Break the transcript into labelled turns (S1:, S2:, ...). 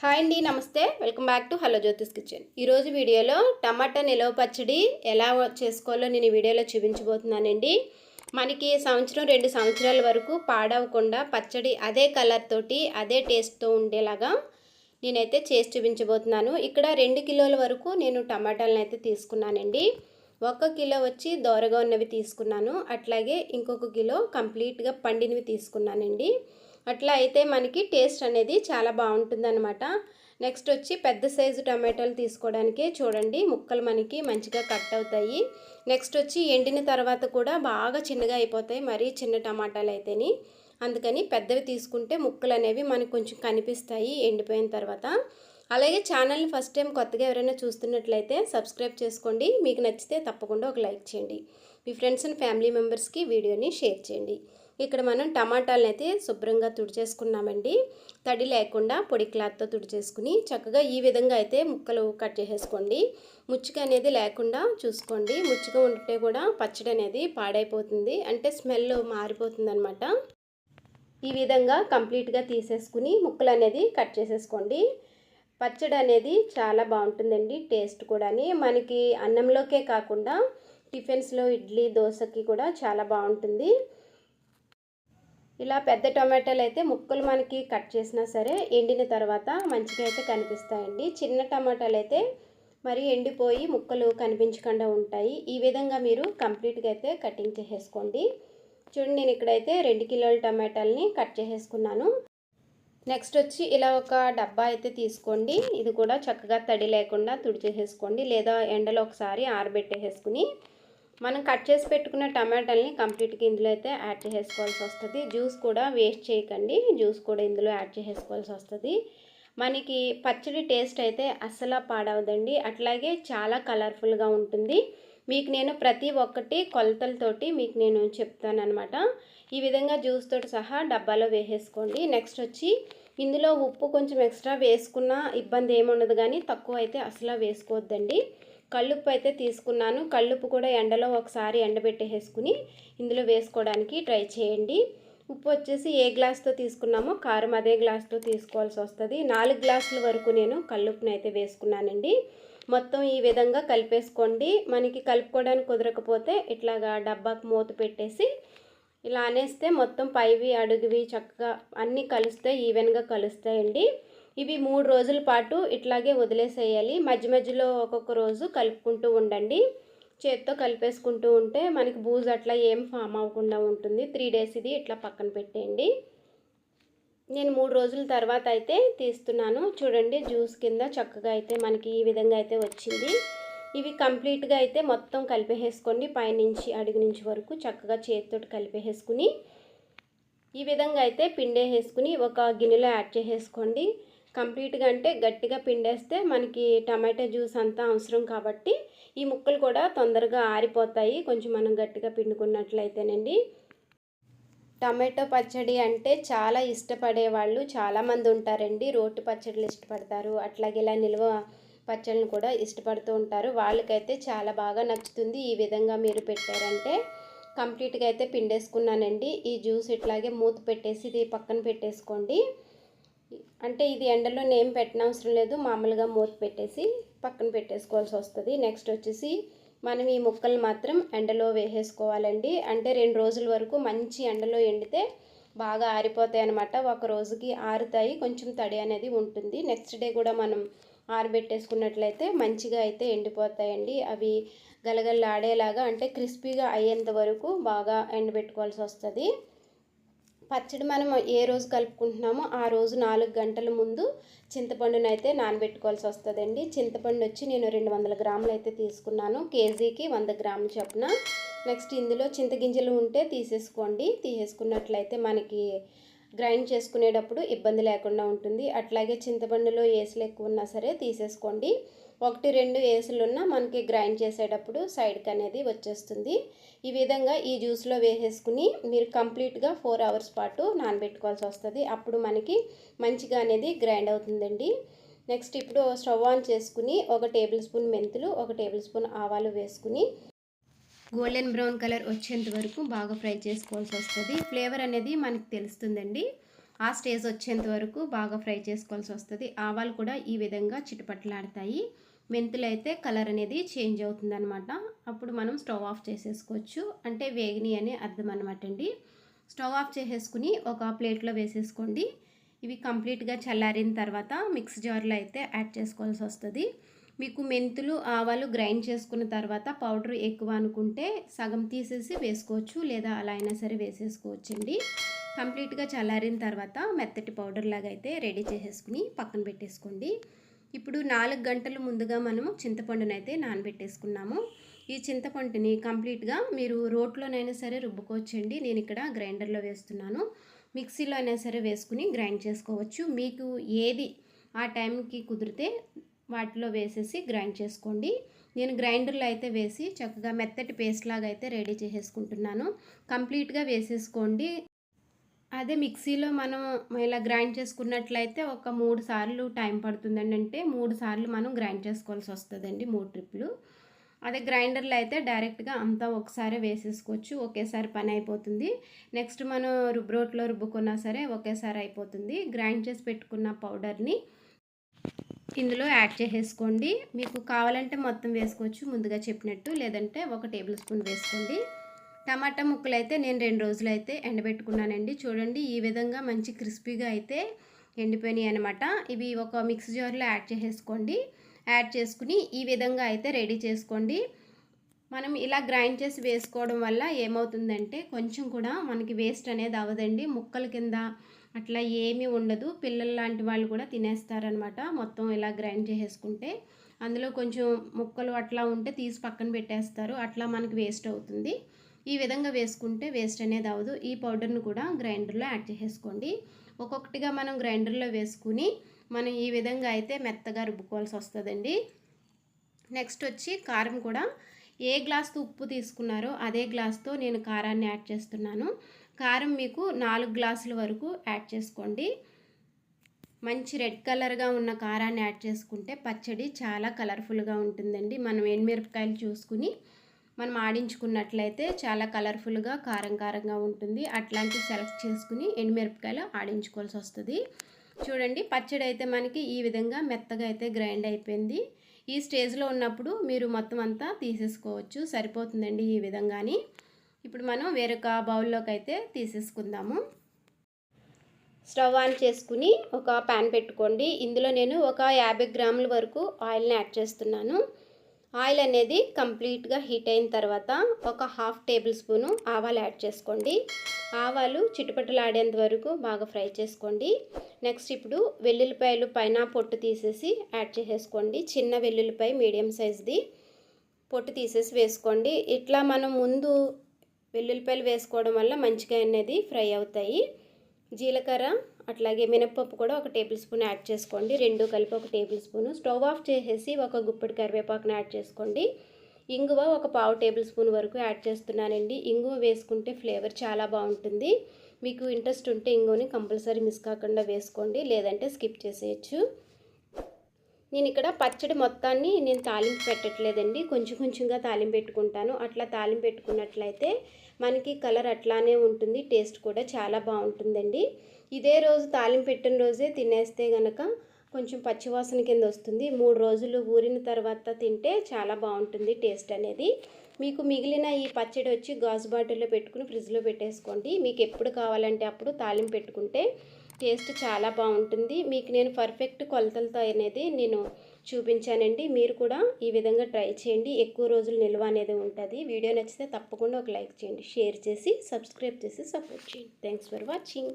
S1: Hi అండి నమస్తే. Welcome back to hello Jyothish kitchen. ఈరోజు వీడియోలో టమాటా నిలవ పచ్చడి ఎలా చేసుకోవాలో నేను ఈ వీడియోలో చూపించబోతున్నానండి. మనకి సంవత్సరం రెండు సంవత్సరాల వరకు పాడవకుండా పచ్చడి అదే కలర్ తోటి అదే టేస్ట్తో ఉండేలాగా నేనైతే చేసి చూపించబోతున్నాను. ఇక్కడ రెండు కిలోల వరకు నేను టమాటాలను అయితే తీసుకున్నానండి. ఒక కిలో వచ్చి దోరగా ఉన్నవి తీసుకున్నాను. అట్లాగే ఇంకొక కిలో కంప్లీట్గా పండినవి తీసుకున్నానండి. అట్లా అయితే మనకి టేస్ట్ అనేది చాలా బాగుంటుందన్నమాట. నెక్స్ట్ వచ్చి పెద్ద సైజు టమాటాలు తీసుకోవడానికి చూడండి ముక్కలు మనకి మంచిగా కట్ అవుతాయి. నెక్స్ట్ వచ్చి ఎండిన తర్వాత కూడా బాగా చిన్నగా అయిపోతాయి మరీ చిన్న టమాటాలు అయితేని. అందుకని పెద్దవి తీసుకుంటే ముక్కలు అనేవి మనకు కొంచెం కనిపిస్తాయి ఎండిపోయిన తర్వాత. అలాగే ఛానల్ని ఫస్ట్ టైం కొత్తగా ఎవరైనా చూస్తున్నట్లయితే సబ్స్క్రైబ్ చేసుకోండి. మీకు నచ్చితే తప్పకుండా ఒక లైక్ చేయండి. మీ ఫ్రెండ్స్ అండ్ ఫ్యామిలీ మెంబర్స్కి వీడియోని షేర్ చేయండి. ఇక్కడ మనం టమాటాలను అయితే శుభ్రంగా తుడిచేసుకున్నామండి. తడి లేకుండా పొడి క్లాత్తో తుడిచేసుకుని చక్కగా ఈ విధంగా అయితే ముక్కలు కట్ చేసేసుకోండి. ముచ్చుక అనేది లేకుండా చూసుకోండి. ముచ్చుక ఉంటే కూడా పచ్చడి అనేది పాడైపోతుంది. అంటే స్మెల్ మారిపోతుంది అనమాట ఈ విధంగా కంప్లీట్గా తీసేసుకుని ముక్కలు అనేది కట్ చేసేసుకోండి. పచ్చడి అనేది చాలా బాగుంటుందండి టేస్ట్ కూడా మనకి అన్నంలోకే కాకుండా టిఫిన్స్లో ఇడ్లీ దోశకి కూడా చాలా బాగుంటుంది. ఇలా పెద్ద టమాటాలు అయితే ముక్కలు మనకి కట్ చేసినా సరే ఎండిన తర్వాత మంచిగా అయితే కనిపిస్తాయండి. చిన్న టమాటాలు అయితే మరి ఎండిపోయి ముక్కలు కనిపించకుండా ఉంటాయి. ఈ విధంగా మీరు కంప్లీట్గా అయితే కటింగ్ చేసేసుకోండి. చూడండి నేను ఇక్కడైతే రెండు కిలోల టమాటాలని కట్ చేసేసుకున్నాను. నెక్స్ట్ వచ్చి ఇలా ఒక డబ్బా అయితే తీసుకోండి. ఇది కూడా చక్కగా తడి లేకుండా తుడిచేసేసుకోండి. లేదా ఎండలో ఒకసారి ఆరబెట్టేసేసుకుని మనం కట్ చేసి పెట్టుకున్న టమాటాలని కంప్లీట్గా ఇందులో అయితే యాడ్ చేసేసుకోవాల్సి వస్తుంది. జ్యూస్ కూడా వేస్ట్ చేయకండి. జ్యూస్ కూడా ఇందులో యాడ్ చేసేసుకోవాల్సి వస్తుంది. మనకి పచ్చడి టేస్ట్ అయితే అస్సలు పాడవదండి. అట్లాగే చాలా కలర్ఫుల్గా ఉంటుంది. మీకు నేను ప్రతి ఒక్కటి కొలతలతోటి మీకు నేను చెప్తానమాట ఈ విధంగా జ్యూస్ తోటి సహా డబ్బాలో వేసేసుకోండి. నెక్స్ట్ వచ్చి ఇందులో ఉప్పు కొంచెం ఎక్స్ట్రా వేసుకున్న ఇబ్బంది ఏముండదు కానీ తక్కువ అయితే అసలు వేసుకోవద్దండి. కళ్ళుప్పు అయితే తీసుకున్నాను. కళ్ళుప్పు కూడా ఎండలో ఒకసారి ఎండబెట్టేసుకుని ఇందులో వేసుకోవడానికి ట్రై చేయండి. ఉప్పు వచ్చేసి ఏ గ్లాస్తో తీసుకున్నామో కారం అదే గ్లాస్తో తీసుకోవాల్సి వస్తుంది. నాలుగు గ్లాసుల వరకు నేను కళ్ళుప్పును అయితే వేసుకున్నానండి. మొత్తం ఈ విధంగా కలిపేసుకోండి. మనకి కలుపుకోవడానికి కుదరకపోతే ఇట్లాగా డబ్బాకు మూత పెట్టేసి ఇలా అనేస్తే మొత్తం పైవి అడుగువి చక్కగా అన్నీ కలిస్తే ఈవెన్గా కలుస్తాయండి. ఇవి మూడు రోజుల పాటు ఇట్లాగే వదిలేసేయాలి. మధ్య మధ్యలో ఒక్కొక్క రోజు కలుపుకుంటూ ఉండండి. చేత్తో కలిపేసుకుంటూ ఉంటే మనకి బూజు అట్లా ఏం ఫామ్ అవ్వకుండా ఉంటుంది. త్రీ డేస్ ఇది ఇట్లా పక్కన పెట్టేయండి. నేను మూడు రోజుల తర్వాత అయితే తీస్తున్నాను. చూడండి జ్యూస్ కింద చక్కగా అయితే మనకి ఈ విధంగా అయితే వచ్చింది. ఇవి కంప్లీట్గా అయితే మొత్తం కలిపేసేసుకోండి. పైనుంచి అడుగు నుంచి వరకు చక్కగా చేతితో కలిపేసేసుకుని ఈ విధంగా అయితే పిండేసేసుకుని ఒక గిన్నెలో యాడ్ చేసేసుకోండి. కంప్లీట్గా అంటే గట్టిగా పిండేస్తే మనకి టమాటా జ్యూస్ అంతా అవసరం కాబట్టి ఈ ముక్కలు కూడా తొందరగా ఆరిపోతాయి. కొంచెం మనం గట్టిగా పిండుకున్నట్లయితేనండి. టమాటో పచ్చడి అంటే చాలా ఇష్టపడే వాళ్ళు చాలామంది ఉంటారండి. రోటి పచ్చడిలు ఇష్టపడతారు. అట్లాగే ఇలా నిల్వ పచ్చళ్ళని కూడా ఇష్టపడుతూ ఉంటారు. వాళ్ళకైతే చాలా బాగా నచ్చుతుంది. ఈ విధంగా మీరు పెట్టారంటే కంప్లీట్గా అయితే పిండేసుకున్నానండి. ఈ జ్యూస్ ఇట్లాగే మూత పెట్టేసి ఇది పక్కన పెట్టేసుకోండి. అంటే ఇది ఎండలో నేమ్ పెట్టనవసరం లేదు మామూలుగా మూత పెట్టేసి పక్కన పెట్టేసుకోవాల్సి వస్తుంది. నెక్స్ట్ వచ్చేసి మనం ఈ ముక్కలు మాత్రం ఎండలో వేసేసుకోవాలండి. అంటే రెండు రోజుల వరకు మంచి ఎండలో ఎండితే బాగా ఆరిపోతాయి అనమాట ఒక రోజుకి ఆరుతాయి కొంచెం తడి అనేది ఉంటుంది. నెక్స్ట్ డే కూడా మనం ఆరబెట్టేసుకున్నట్లయితే మంచిగా అయితే ఎండిపోతాయండి. అవి గలగల్లాడేలాగా అంటే క్రిస్పీగా అయ్యేంత వరకు బాగా ఎండబెట్టుకోవాల్సి వస్తుంది. పచ్చడి మనం ఏ రోజు కలుపుకుంటున్నామో ఆ రోజు నాలుగు గంటల ముందు చింతపండును అయితే నానబెట్టుకోవాల్సి వస్తుందండి. చింతపండు వచ్చి నేను రెండు వందల గ్రాములు అయితే తీసుకున్నాను. కేజీకి వంద గ్రాములు చొప్పున. నెక్స్ట్ ఇందులో చింతగింజలు ఉంటే తీసేసుకోండి. తీసేసుకున్నట్లయితే మనకి గ్రైండ్ చేసుకునేటప్పుడు ఇబ్బంది లేకుండా ఉంటుంది. అట్లాగే చింతపండులో ఏసులు ఎక్కువ ఉన్నా సరే తీసేసుకోండి. ఒకటి రెండు ఏసులున్న మనకి గ్రైండ్ చేసేటప్పుడు సైడ్కి అనేది వచ్చేస్తుంది. ఈ విధంగా ఈ జ్యూస్లో వేసేసుకుని మీరు కంప్లీట్గా ఫోర్ అవర్స్ పాటు నానబెట్టుకోవాల్సి వస్తుంది. అప్పుడు మనకి మంచిగా అనేది గ్రైండ్ అవుతుందండి. నెక్స్ట్ ఇప్పుడు స్టవ్ ఆన్ చేసుకుని ఒక టేబుల్ స్పూన్ మెంతులు ఒక టేబుల్ స్పూన్ ఆవాలు వేసుకుని గోల్డెన్ బ్రౌన్ కలర్ వచ్చేంత వరకు బాగా ఫ్రై చేసుకోవాల్సి వస్తుంది. ఫ్లేవర్ అనేది మనకి తెలుస్తుందండి. ఆ స్టేజ్ వచ్చేంత వరకు బాగా ఫ్రై చేసుకోవాల్సి వస్తుంది. ఆవాలు కూడా ఈ విధంగా చిటపట్లాడతాయి. మెంతులు అయితే కలర్ అనేది చేంజ్ అవుతుంది అనమాట అప్పుడు మనం స్టవ్ ఆఫ్ చేసేసుకోవచ్చు. అంటే వేగిని అని అర్థం అనమాట అండి. స్టవ్ ఆఫ్ చేసేసుకుని ఒక ప్లేట్లో వేసేసుకోండి. ఇవి కంప్లీట్గా చల్లారిన తర్వాత మిక్స్ జార్లో అయితే యాడ్ చేసుకోవాల్సి వస్తుంది. మీకు మెంతులు ఆవాలు గ్రైండ్ చేసుకున్న తర్వాత పౌడర్ ఎక్కువ అనుకుంటే సగం తీసేసి వేసుకోవచ్చు లేదా అలా అయినా సరే వేసేసుకోవచ్చండి. కంప్లీట్గా చల్లారిన తర్వాత మెత్తటి పౌడర్ లాగా అయితే రెడీ చేసేసుకుని పక్కన పెట్టేసుకోండి. ఇప్పుడు నాలుగు గంటల ముందుగా మనము చింతపండునైతే నానబెట్టేసుకున్నాము. ఈ చింతపండుని కంప్లీట్గా మీరు రోట్లోనైనా సరే రుబ్బుకోవచ్చండి. నేను ఇక్కడ గ్రైండర్లో వేస్తున్నాను. మిక్సీలో అయినా సరే వేసుకుని గ్రైండ్ చేసుకోవచ్చు. మీకు ఏది ఆ టైంకి కుదిరితే వాటిలో వేసేసి గ్రైండ్ చేసుకోండి. నేను గ్రైండర్లో అయితే వేసి చక్కగా మెత్తటి పేస్ట్ లాగా అయితే రెడీ చేసేసుకుంటున్నాను. కంప్లీట్గా వేసేసుకోండి. అదే మిక్సీలో మనం ఇలా గ్రైండ్ చేసుకున్నట్లయితే ఒక మూడు సార్లు టైం పడుతుందండి. అంటే మూడు సార్లు మనం గ్రైండ్ చేసుకోవాల్సి వస్తుందండి మూడు ట్రిప్లు అదే గ్రైండర్లో అయితే డైరెక్ట్గా అంతా ఒకసారి వేసేసుకోవచ్చు. ఒకేసారి పని అయిపోతుంది. నెక్స్ట్ మనం రుబ్బరోట్లో రుబ్బుకున్నా సరే ఒకేసారి అయిపోతుంది. గ్రైండ్ చేసి పెట్టుకున్న పౌడర్ని ఇందులో యాడ్ చేసేసుకోండి. మీకు కావాలంటే మొత్తం వేసుకోవచ్చు. ముందుగా చెప్పినట్టు లేదంటే ఒక టేబుల్ స్పూన్ వేసుకోండి. టమాటా ముక్కలు అయితే నేను రెండు రోజులు అయితే ఎండబెట్టుకున్నానండి. చూడండి ఈ విధంగా మంచి క్రిస్పీగా అయితే ఎండిపోయినాయి అనమాట ఇవి ఒక మిక్స్ జార్లో యాడ్ చేసేసుకోండి. యాడ్ చేసుకుని ఈ విధంగా అయితే రెడీ చేసుకోండి. మనం ఇలా గ్రైండ్ చేసి వేసుకోవడం వల్ల ఏమవుతుందంటే కొంచెం కూడా మనకి వేస్ట్ అనేది అవ్వదండి. ముక్కల కింద అట్లా ఏమీ ఉండదు. పిల్లలు లాంటి వాళ్ళు కూడా తినేస్తారనమాట మొత్తం ఇలా గ్రైండ్ చేసేసుకుంటే. అందులో కొంచెం ముక్కలు అట్లా ఉంటే తీసి పక్కన పెట్టేస్తారు. అట్లా మనకి వేస్ట్ అవుతుంది. ఈ విధంగా వేసుకుంటే వేస్ట్ అనేది అవ్వదు. ఈ పౌడర్ను కూడా గ్రైండర్లో యాడ్ చేసేసుకోండి. ఒక్కొక్కటిగా మనం గ్రైండర్లో వేసుకుని మనం ఈ విధంగా అయితే మెత్తగా రుబ్బుకోవాల్సి వస్తుందండి. నెక్స్ట్ వచ్చి కారం కూడా. ఏ గ్లాస్తో ఉప్పు తీసుకున్నారో అదే గ్లాస్తో నేను కారాన్ని యాడ్ చేస్తున్నాను. కారం మీకు నాలుగు గ్లాసుల వరకు యాడ్ చేసుకోండి. మంచి రెడ్ కలర్గా ఉన్న కారాన్ని యాడ్ చేసుకుంటే పచ్చడి చాలా కలర్ఫుల్గా ఉంటుందండి. మనం ఎండుమిరపకాయలు చూసుకుని మనం ఆడించుకున్నట్లయితే చాలా కలర్ఫుల్గా కారం కారంగా ఉంటుంది. అట్లాంటివి సెలెక్ట్ చేసుకుని ఎండుమిరపకాయలు ఆడించుకోవాల్సి వస్తుంది. చూడండి పచ్చడి అయితే మనకి ఈ విధంగా మెత్తగా అయితే గ్రైండ్ అయిపోయింది. ఈ స్టేజ్లో ఉన్నప్పుడు మీరు మొత్తం అంతా తీసేసుకోవచ్చు. సరిపోతుందండి ఈ విధంగాని. ఇప్పుడు మనం వేరొక బౌల్లోకి అయితే తీసేసుకుందాము. స్టవ్ ఆన్ చేసుకుని ఒక ప్యాన్ పెట్టుకోండి. ఇందులో నేను ఒక యాభై గ్రాముల వరకు ఆయిల్ని యాడ్ చేస్తున్నాను. ఆయిల్ అనేది కంప్లీట్గా హీట్ అయిన తర్వాత ఒక హాఫ్ టేబుల్ స్పూను ఆవాలు యాడ్ చేసుకోండి. ఆవాలు చిటుపటలాడేంత వరకు బాగా ఫ్రై చేసుకోండి. నెక్స్ట్ ఇప్పుడు వెల్లుల్లిపాయలు పైన పొట్టు తీసేసి యాడ్ చేసేసుకోండి. చిన్న వెల్లుల్లిపాయ మీడియం సైజ్ది పొట్టు తీసేసి వేసుకోండి. ఇట్లా మనం ముందు వెల్లుల్లిపాయలు వేసుకోవడం వల్ల మంచిగా అనేది ఫ్రై అవుతాయి. జీలకర్ర అట్లాగే మినప్పప్పు కూడా ఒక టేబుల్ స్పూన్ యాడ్ చేసుకోండి. రెండు కలిపి ఒక టేబుల్ స్పూన్. స్టవ్ ఆఫ్ చేసేసి ఒక గుప్పెడు కరివేపాకును యాడ్ చేసుకోండి. ఇంగువ ఒక పావు టేబుల్ స్పూన్ వరకు యాడ్ చేస్తున్నానండి. ఇంగువ వేసుకుంటే ఫ్లేవర్ చాలా బాగుంటుంది. మీకు ఇంట్రెస్ట్ ఉంటే ఇంగువని కంపల్సరీ మిస్ కాకుండా వేసుకోండి. లేదంటే స్కిప్ చేసేయచ్చు. నేను ఇక్కడ పచ్చడి మొత్తాన్ని నేను తాలింపు పెట్టట్లేదండి. కొంచెం కొంచెంగా తాలింపు పెట్టుకుంటాను. అట్లా తాలింపు పెట్టుకున్నట్లయితే మనకి కలర్ అట్లానే ఉంటుంది. టేస్ట్ కూడా చాలా బాగుంటుందండి. ఇదే రోజు తాలింపు పెట్టిన రోజే తినేస్తే గనక కొంచెం పచ్చివాసన కింద వస్తుంది. మూడు రోజులు ఊరిన తర్వాత తింటే చాలా బాగుంటుంది టేస్ట్ అనేది. మీకు మిగిలిన ఈ పచ్చడి వచ్చి గాజు బాటిల్లో పెట్టుకుని ఫ్రిడ్జ్లో పెట్టేసుకోండి. మీకు ఎప్పుడు కావాలంటే అప్పుడు తాలింపు పెట్టుకుంటే టేస్ట్ చాలా బాగుంటుంది. మీకు నేను పర్ఫెక్ట్ కొలతలతో అనేది నేను చూపించానండి. మీరు కూడా ఈ విధంగా ట్రై చేయండి. ఎక్కువ రోజులు నిల్వ అనేది ఉంటుంది. వీడియో నచ్చితే తప్పకుండా ఒక లైక్ చేయండి. షేర్ చేసి సబ్స్క్రైబ్ చేసి సపోర్ట్ చేయండి. Thanks for watching